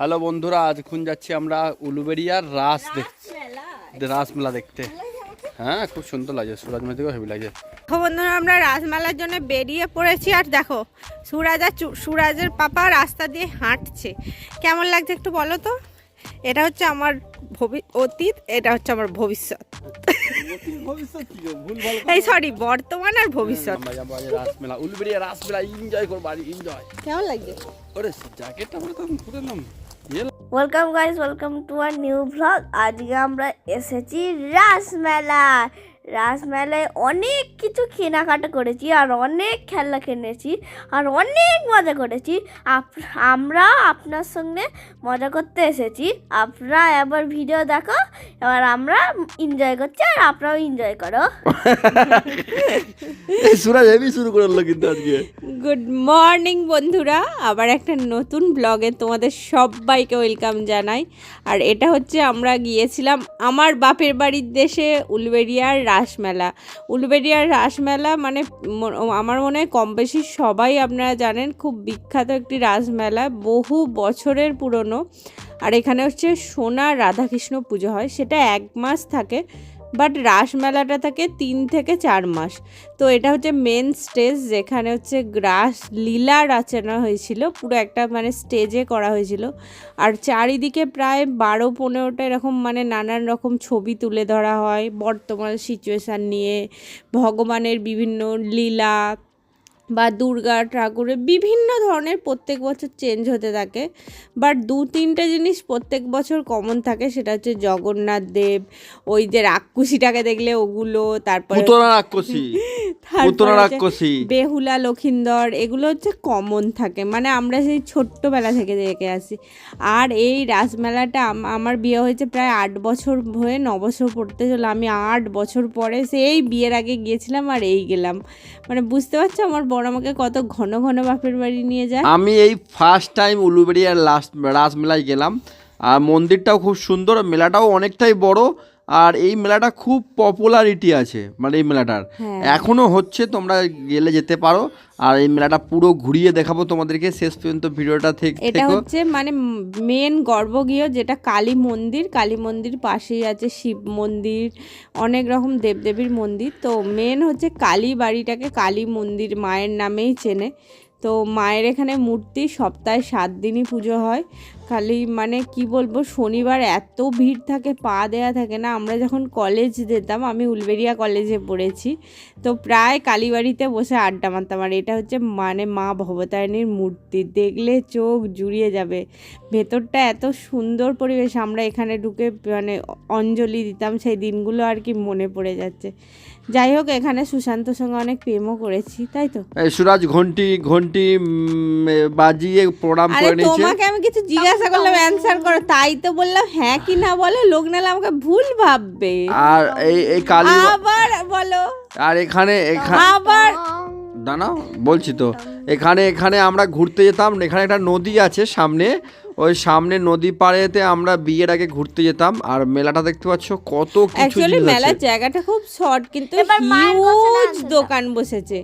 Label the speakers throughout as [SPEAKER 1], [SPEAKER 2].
[SPEAKER 1] Hello বন্ধুরা আজ এখন যাচ্ছি আমরা উলুবেরিয়ার রাস দেখতে। রাসমেলা দেখতে। হ্যাঁ খুব সুন্দর লাগছে সুরাজ মেদিকেও হেভি
[SPEAKER 2] দেখো বন্ধুরা আমরা রাজমেলার জন্য বেরিয়ে পড়েছি আর দেখো সুরাজ আর সুরাজের পাপা রাস্তা দিয়ে হাঁটছে। কেমন লাগছে একটু বলো তো? এটা হচ্ছে আমার ভবি অতীত এটা হচ্ছে আমার ভবিষ্যৎ। এই সরি বর্তমান আর ভবিষ্যৎ। কেমন লাগছে?
[SPEAKER 1] ওরে জ্যাকেটটা পরে তো খুলে নাম
[SPEAKER 3] welcome guys welcome to our new blog আজকে আমরা এসেছি রাসমেলা রাসমেলায় অনেক কিছু কেনাকাটা করেছি আর অনেক খেলনা কিনেছি আর অনেক মজা করেছি। আপ- আমরা আপনার সঙ্গে মজা করতে এসেছি। আপনারা এবার ভিডিও দেখো এবার আমরা এনজয় করছি আর আপনারাও এনজয় করো।
[SPEAKER 1] সুরাজ হেভি শুরু করল কিন্তু আজকে।
[SPEAKER 2] গুড মর্নিং বন্ধুরা আবার একটা নতুন ব্লগে তোমাদের সবাইকে ওয়েলকাম জানাই। আর এটা হচ্ছে আমরা গিয়েছিলাম আমার বাপের বাড়ির দেশে উলবেরিয়ার রাসমেলা উলবেড়িয়ার রাসমেলা মানে আমার মনে হয় কম বেশি সবাই আপনারা জানেন খুব বিখ্যাত একটি রাসমেলা বহু বছরের পুরনো। আর এখানে হচ্ছে সোনা রাধাকৃষ্ণ পুজো হয়, সেটা এক মাস থাকে। বাট রাসমেলাটা থাকে তিন থেকে চার মাস। তো এটা হচ্ছে মেন স্টেজ যেখানে হচ্ছে গ্রাস লীলা রচনা হয়েছিল। পুরো একটা মানে স্টেজে করা হয়েছিল। আর চারিদিকে প্রায় বারো পনেরোটা এরকম মানে নানান রকম ছবি তুলে ধরা হয়। বর্তমান সিচুয়েশান নিয়ে, ভগবানের বিভিন্ন লীলা বা দুর্গা ঠাকুরের বিভিন্ন ধরনের প্রত্যেক বছর চেঞ্জ হতে থাকে। বাট দু তিনটে জিনিস প্রত্যেক বছর কমন থাকে সেটা হচ্ছে জগন্নাথ দেব ওই যে রাক্ষসীটাকে দেখলে ওগুলো তারপরে
[SPEAKER 1] রাক্ষসী
[SPEAKER 2] তারপরে
[SPEAKER 1] রাক্ষসী।
[SPEAKER 2] বেহুলা লক্ষিন্দর এগুলো হচ্ছে কমন থাকে। মানে আমরা সেই ছোট্টবেলা থেকে দেখে আসি। আর এই রাসমেলাটা আমার বিয়ে হয়েছে প্রায় আট বছর হয়ে ন বছর পড়তে চলো আমি আট বছর পরে সেই বিয়ের আগে গিয়েছিলাম আর এই গেলাম। মানে বুঝতে পারছ? আমার বড় আমাকে কত ঘন ঘন বাপের বাড়ি নিয়ে যায়।
[SPEAKER 1] আমি এই ফার্স্ট টাইম উলুবেড়িয়ার লাস্ট রাসমেলায় গেলাম। আর মন্দিরটাও খুব সুন্দর, মেলাটাও অনেকটাই বড়। আর এই মেলাটা খুব পপুলারিটি আছে মানে এই মেলাটার।
[SPEAKER 2] হ্যাঁ।
[SPEAKER 1] এখনও হচ্ছে তোমরা গেলে যেতে পারো। আর এই মেলাটা পুরো ঘুরিয়ে দেখাবো তোমাদেরকে শেষ পর্যন্ত ভিডিওটা থেকে
[SPEAKER 2] এটা হচ্ছে মানে মেন গর্ভগৃহ যেটা কালী মন্দির। কালী মন্দির পাশেই আছে শিব মন্দির অনেক রকম দেবদেবীর মন্দির। তো মেন হচ্ছে কালী বাড়িটাকে কালী মন্দির মায়ের নামেই চেনে। তো মায়ের এখানে মূর্তি, সপ্তাহে সাত দিনই পুজো হয়। খালি মানে কি বলব, শনিবার এত ভিড় থাকে, পা দেয়া থাকে না। আমরা যখন কলেজ যেতাম, আমি উলবেরিয়া কলেজে পড়েছি। তো প্রায় কালীবাড়িতে বসে আড্ডা মারতাম। আর এটা হচ্ছে মানে মা ভবতারিণীর মূর্তি। দেখলে চোখ জুড়িয়ে যাবে। ভেতরটা এত সুন্দর পরিবেশ। আমরা এখানে ঢুকে মানে অঞ্জলি দিতাম। সেই দিনগুলো আর কি মনে পড়ে যাচ্ছে। যাই হোক এখানে সুশান্তর সঙ্গে অনেক প্রেমও করেছি তাই তো?
[SPEAKER 1] সুরাজ ঘন্টি ঘন্টি বাজিয়ে প্রণাম করে নিয়েছে।
[SPEAKER 2] তোমাকে আমি কিছু জিজ্ঞাসা করলাম অ্যান্সার করো। তাই তো বললাম হ্যাঁ কি না বলো লোক নাহলে আমাকে ভুল ভাববে।
[SPEAKER 1] আর এই এই কালী
[SPEAKER 2] আবার বলো।
[SPEAKER 1] আর এখানে এখানে
[SPEAKER 2] আবার
[SPEAKER 1] দাঁড়াও বলছি তো। এখানে এখানে আমরা ঘুরতে যেতাম এখানে একটা নদী আছে সামনে। ওই সামনে নদী পাড়েতে আমরা বিয়ের আগে ঘুরতে যেতাম আর মেলাটা দেখতে পাচ্ছ কত কিছু
[SPEAKER 2] অ্যাকচুয়ালি মেলার জায়গাটা খুব শর্ট কিন্তু হিউজ দোকান বসেছে।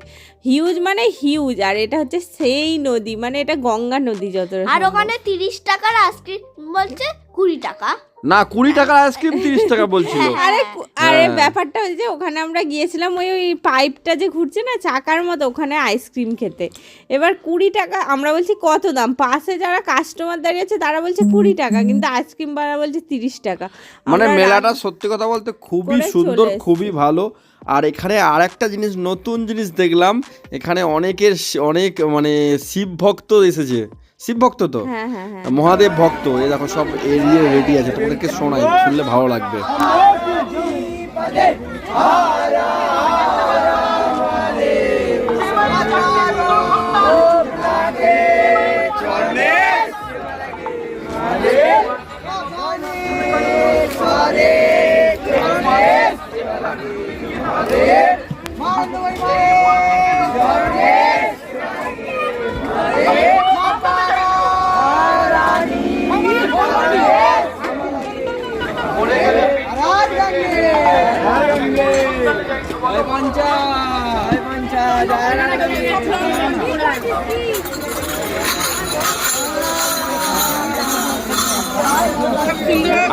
[SPEAKER 2] হিউজ মানে হিউজ আর এটা হচ্ছে সেই নদী মানে এটা গঙ্গা নদী যত
[SPEAKER 3] আর ওখানে তিরিশ টাকার আইসক্রিম বলছে কুড়ি টাকা।
[SPEAKER 1] না কুড়ি টাকার আইসক্রিম তিরিশ টাকা বলছিল।
[SPEAKER 2] আরে কু- আরে
[SPEAKER 1] হ্যাঁ।
[SPEAKER 2] ব্যাপারটা হচ্ছে যে ওখানে আমরা গিয়েছিলাম ওই ওই পাইপটা যে ঘুরছে না চাকার মতো ওখানে আইসক্রিম খেতে। এবার কুড়ি টাকা আমরা বলছি কত দাম? পাশে যারা কাস্টমার দাঁড়িয়ে আছে তারা বলছে কুড়ি টাকা কিন্তু আইসক্রিম বাড়া বলছে তিরিশ টাকা।
[SPEAKER 1] মানে মেলাটা সত্যি কথা বলতে খুবই সুন্দর খুবই ভালো। আর এখানে আর একটা জিনিস নতুন জিনিস দেখলাম এখানে অনেকের অনেক মানে শিব ভক্ত এসেছে। শিব ভক্ত তো?
[SPEAKER 2] হ্যাঁ, হ্যাঁ, হ্যাঁ।
[SPEAKER 1] মহাদেব ভক্ত এই দেখো সব এরিয়ে রেডি আছে তোমাদেরকে শোনাই শুনলে ভালো লাগবে। মাধব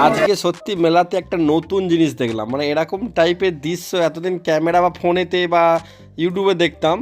[SPEAKER 1] আজকে সত্যি মেলাতে একটা নতুন জিনিস দেখলাম। মানে এরকম টাইপের দৃশ্য এতদিন ক্যামেরা বা ফোনেতে বা ইউটিউবে দেখতাম।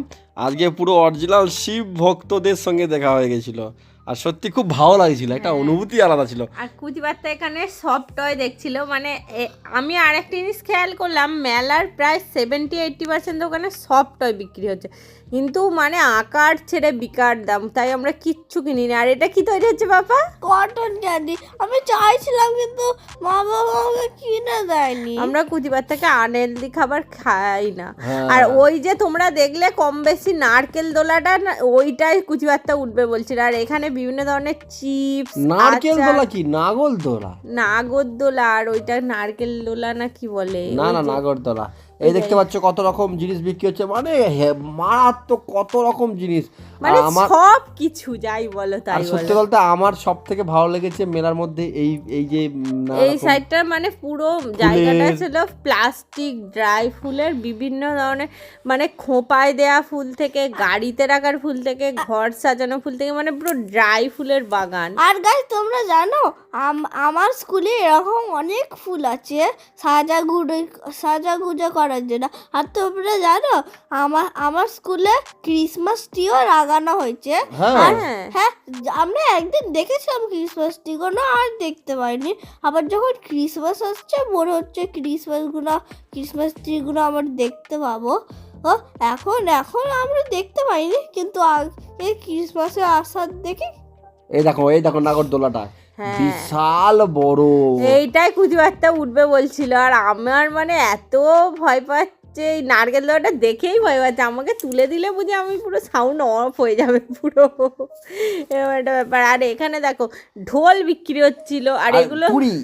[SPEAKER 1] আজকে পুরো অরিজিনাল শিব ভক্তদের সঙ্গে দেখা হয়ে গেছিল। আর সত্যি খুব ভালো লাগছিল একটা অনুভূতি আলাদা ছিল।
[SPEAKER 2] আর কুচিবার্তা এখানে সব টয় দেখছিল মানে এ- আমি আর একটা জিনিস খেয়াল করলাম মেলার প্রায় সেভেন্টি এইটটি পার্সেন্ট ওখানে সব টয় বিক্রি হচ্ছে। কিন্তু মানে আকার ছেড়ে বিকার দাম তাই আমরা কিচ্ছু কিনি না আর এটা কি তৈরি হচ্ছে বাবা?
[SPEAKER 3] কটন ক্যান্ডি আমি চাইছিলাম কিন্তু মা বাবা আমাকে কিনে দেয়নি।
[SPEAKER 2] আমরা কুচিবার্তাকে আনহেলদি খাবার খাই না।
[SPEAKER 1] হ্যাঁ।
[SPEAKER 2] আর ওই যে তোমরা দেখলে কম বেশি নারকেল দোলাটা না ওইটাই কুচিবারটা উঠবে বলছিল। আর এখানে বিভিন্ন ধরনের চিপস
[SPEAKER 1] নারকেল দোলা কি? নাগল দোলা?
[SPEAKER 2] নাগরদোলা আর ওইটা নারকেল দোলা না কি বলে?
[SPEAKER 1] না না
[SPEAKER 2] নাগর
[SPEAKER 1] নাগরদোলা এই দেখতে পাচ্ছ কত রকম জিনিস বিক্রি হচ্ছে। মানে হে- মারাত্মক কত রকম জিনিস।
[SPEAKER 2] মানে সব কিছু যাই বলো তাই
[SPEAKER 1] সত্যি
[SPEAKER 2] বলো।
[SPEAKER 1] বলতে আমার সব থেকে ভালো লেগেছে মেলার মধ্যে এই এই যে
[SPEAKER 2] এই সাইডটা মানে পুরো জায়গাটা ছিল প্লাস্টিক ড্রাই ফুলের বিভিন্ন ধরনের মানে খোঁপায় দেয়া ফুল থেকে গাড়িতে রাখার ফুল থেকে ঘর সাজানো ফুল থেকে মানে পুরো ড্রাই ফুলের বাগান।
[SPEAKER 3] আর গাইস তোমরা জানো আম- আমার স্কুলে এরকম অনেক ফুল আছে সাজাগুজো সাজাগুজো করার জন্য। আর তোমরা জানো আমার আমার স্কুলে ক্রিসমাস ট্রিও লাগানো হয়েছে।
[SPEAKER 1] হ্যাঁ।
[SPEAKER 3] আর হ্যাঁ। আমরা একদিন দেখেছিলাম ক্রিসমাস ট্রিগুলো আর দেখতে পাইনি। আবার যখন ক্রিসমাস আসছে মনে হচ্ছে ক্রিসমাসগুলো ক্রিসমাস ট্রিগুলো আবার দেখতে পাবো। ও এখন এখন আমরা দেখতে পাইনি কিন্তু এই ক্রিসমাসে আসার দেখে।
[SPEAKER 1] এই দেখো এই দেখো নাগরদোলাটা।
[SPEAKER 2] হ্যাঁ।
[SPEAKER 1] বিশাল বড়।
[SPEAKER 2] এইটাই কুচিবার্তা উঠবে বলছিল। আর আমার মানে এত ভয় পাচ্ছে এই নারকেল দোলাটা দেখেই ভয় পাচ্ছে। আমাকে তুলে দিলে বুঝি আমি পুরো সাউন্ড অফ হয়ে যাবে পুরো। এরকম একটা ব্যাপার। আর এখানে দেখো ঢোল বিক্রি হচ্ছিল। আর এগুলো
[SPEAKER 1] পুরি?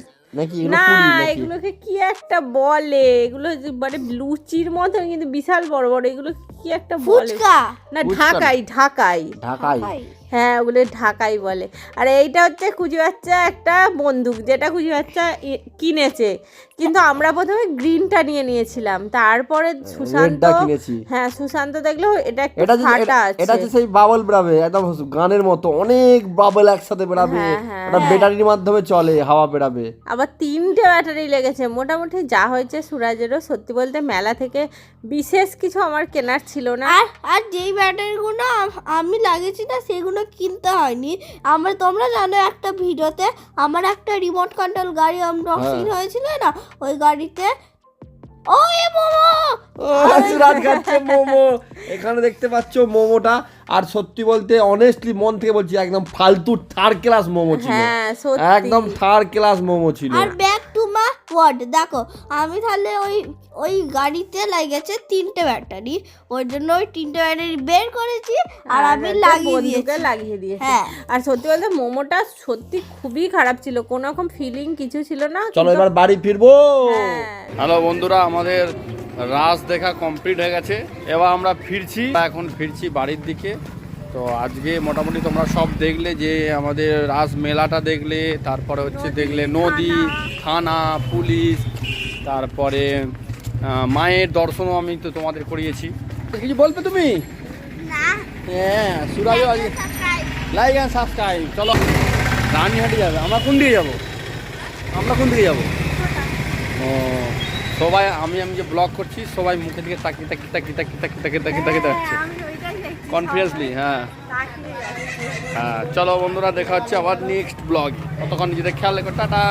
[SPEAKER 2] না এগুলোকে কি একটা বলে? এগুলো যে মানে লুচির মতন কিন্তু বিশাল বড় বড়। এগুলো কি একটা বলে? না
[SPEAKER 1] না।
[SPEAKER 2] ঢাকাই। ঢাকাই।
[SPEAKER 1] ঢাকাই।
[SPEAKER 2] হ্যাঁ ওগুলো ঢাকাই বলে। আর এইটা হচ্ছে কুচি বাচ্চা একটা বন্দুক যেটা কুচি বাচ্চা কিনেছে। কিন্তু আমরা প্রথমে গ্রিনটা নিয়ে নিয়েছিলাম। তারপরে সুশান্ত হ্যাঁ সুশান্ত দেখল এটা একটু
[SPEAKER 1] এটা
[SPEAKER 2] ফাটা আছে।
[SPEAKER 1] এটা হচ্ছে সেই বাবল বেরাবে একদম গানের মতো। অনেক বাবল একসাথে বেরাবে
[SPEAKER 2] হ্যাঁ, হ্যাঁ।
[SPEAKER 1] ব্যাটারির মাধ্যমে চলে হাওয়া বেরাবে
[SPEAKER 2] আবার তিনটে ব্যাটারি লেগেছে। মোটামুটি যা হয়েছে সুরাজেরও। সত্যি বলতে মেলা থেকে বিশেষ কিছু আমার কেনার ছিল না।
[SPEAKER 3] আর আর যেই ব্যাটারিগুলো আমি লাগিয়েছি না সেগুলো কিনতে হয়নি। আমরা তোমরা জানো একটা ভিডিওতে আমার একটা রিমোট কন্ট্রোল গাড়ি আনবক্সিং
[SPEAKER 1] হ্যাঁ।
[SPEAKER 3] হয়েছিল না? ওই গাড়িতে ও এ মোমো
[SPEAKER 1] ও, সুরাজ খাচ্ছে মোমো। এখানে দেখতে পাচ্ছ মোমোটা। আর সত্যি বলতে অনেস্টলি মন থেকে বলছি একদম ফালতু থার্ড ক্লাস মোমো ছিল।
[SPEAKER 2] হ্যাঁ
[SPEAKER 1] একদম থার্ড ক্লাস মোমো ছিল।
[SPEAKER 3] আর ব্যাক টু মা ওয়ার্ড। দেখো আমি তাহলে ওই ওই গাড়িতে লাগেছে তিনটে ব্যাটারি। ওই জন্য ওই তিনটে ব্যাটারি বের করেছি আর আমি লাগিয়ে দিয়েছি।
[SPEAKER 2] লাগিয়ে দিয়েছি।
[SPEAKER 3] হ্যাঁ।
[SPEAKER 2] আর সত্যি বলতে মোমোটা সত্যি খুবই খারাপ ছিল কোনো রকম ফিলিং কিছু ছিল না
[SPEAKER 1] চলো এবার বাড়ি ফিরবো।
[SPEAKER 2] হ্যাঁ।
[SPEAKER 1] হ্যালো বন্ধুরা আমাদের রাস দেখা কমপ্লিট হয়ে গেছে। এবার আমরা ফিরছি। এখন ফিরছি বাড়ির দিকে। তো আজকে মোটামুটি তোমরা সব দেখলে যে আমাদের রাস মেলাটা দেখলে তারপরে হচ্ছে দেখলে নদী থানা পুলিশ তারপরে মায়ের দর্শনও আমি তো তোমাদের করিয়েছি। কিছু বলবে তুমি? হ্যাঁ সুরাজও লাইক অ্যান্ড সাবস্ক্রাইব চলো রানীহাটি যাবে। আমরা কোন দিকে যাব? আমরা কোন দিকে যাব? ও সবাই আমি আমি যে ব্লগ করছি সবাই মুখে দিকে তাকিয়ে তাকিয়ে তাকিয়ে তাকিয়ে তাকিয়ে তাকিয়ে তাকিয়ে তাকিয়ে যাচ্ছে। কনফিডেন্সলি হ্যাঁ। হ্যাঁ চলো বন্ধুরা দেখা হচ্ছে আবার নেক্সট ব্লগ ততক্ষণ নিজেদের খেয়াল রেখো টাটা।